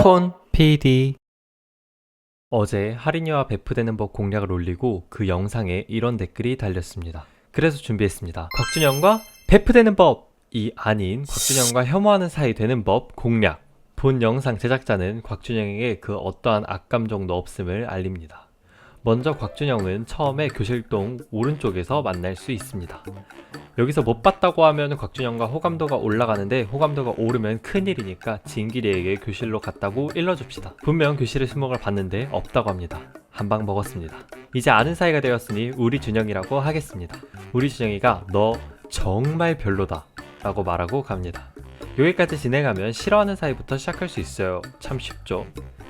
콘 PD 어제 할인이와 배프되는 법 공략을 올리고 그 영상에 이런 댓글이 달렸습니다. 그래서 준비했습니다. 곽준영과 배프되는 법이 아닌 곽준영과 혐오하는 사이 되는 법 공략. 본 영상 제작자는 곽준영에게 그 어떠한 악감정도 없음을 알립니다. 먼저 곽준영은 처음에 교실동 오른쪽에서 만날 수 있습니다. 여기서 못 봤다고 하면 곽준영과 호감도가 올라가는데 호감도가 오르면 큰일이니까 진길이에게 교실로 갔다고 일러줍시다. 분명 교실에 수목을 봤는데 없다고 합니다. 한방 먹었습니다. 이제 아는 사이가 되었으니 우리 준영이라고 하겠습니다. 우리 준영이가 너 정말 별로다 라고 말하고 갑니다. 여기까지 진행하면 싫어하는 사이부터 시작할 수 있어요. 참 쉽죠.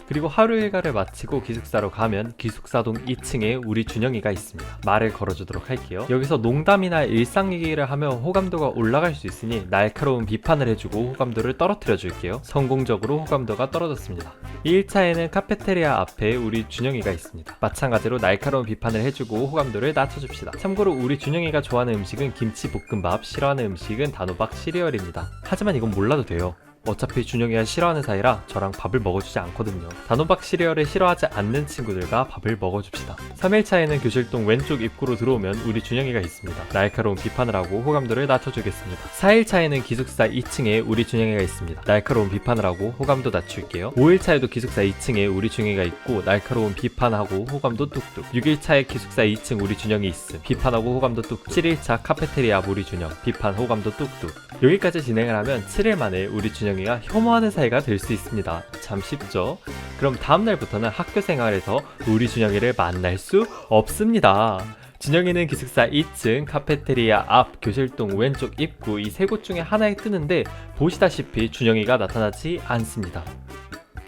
그리고 하루 일과를 마치고 기숙사로 가면 기숙사동 2층에 우리 준영이가 있습니다. 말을 걸어주도록 할게요. 여기서 농담이나 일상 얘기를 하면 호감도가 올라갈 수 있으니 날카로운 비판을 해주고 호감도를 떨어뜨려 줄게요. 성공적으로 호감도가 떨어졌습니다. 1차에는 카페테리아 앞에 우리 준영이가 있습니다. 마찬가지로 날카로운 비판을 해주고 호감도를 낮춰줍시다. 참고로 우리 준영이가 좋아하는 음식은 김치볶음밥, 싫어하는 음식은 단호박 시리얼입니다. 하지만 이건 몰라도 돼요. 어차피 준영이가 싫어하는 사이라 저랑 밥을 먹어주지 않거든요. 단호박 시리얼을 싫어하지 않는 친구들과 밥을 먹어줍시다. 3일차에는 교실동 왼쪽 입구로 들어오면 우리 준영이가 있습니다. 날카로운 비판을 하고 호감도를 낮춰주겠습니다. 4일차에는 기숙사 2층에 우리 준영이가 있습니다. 날카로운 비판을 하고 호감도 낮출게요. 5일차에도 기숙사 2층에 우리 준영이가 있고 날카로운 비판하고 호감도 뚝뚝. 6일차에 기숙사 2층 우리 준영이 있음. 비판하고 호감도 뚝뚝. 7일차 카페테리아 우리 준영. 비판 호감도 뚝뚝. 여기까지 진행을 하면 7일 만에 우리 준영이 가 혐오하는 사이가 될 수 있습니다. 참 쉽죠? 그럼 다음날부터는 학교 생활에서 우리 준영이를 만날 수 없습니다. 준영이는 기숙사 2층 카페테리아 앞 교실동 왼쪽 입구 이 세 곳 중에 하나에 뜨는데 보시다시피 준영이가 나타나지 않습니다.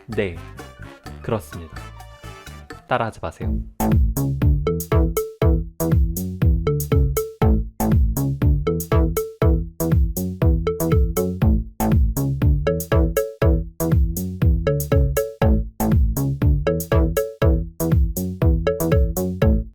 네, 그렇습니다. 따라하지 마세요.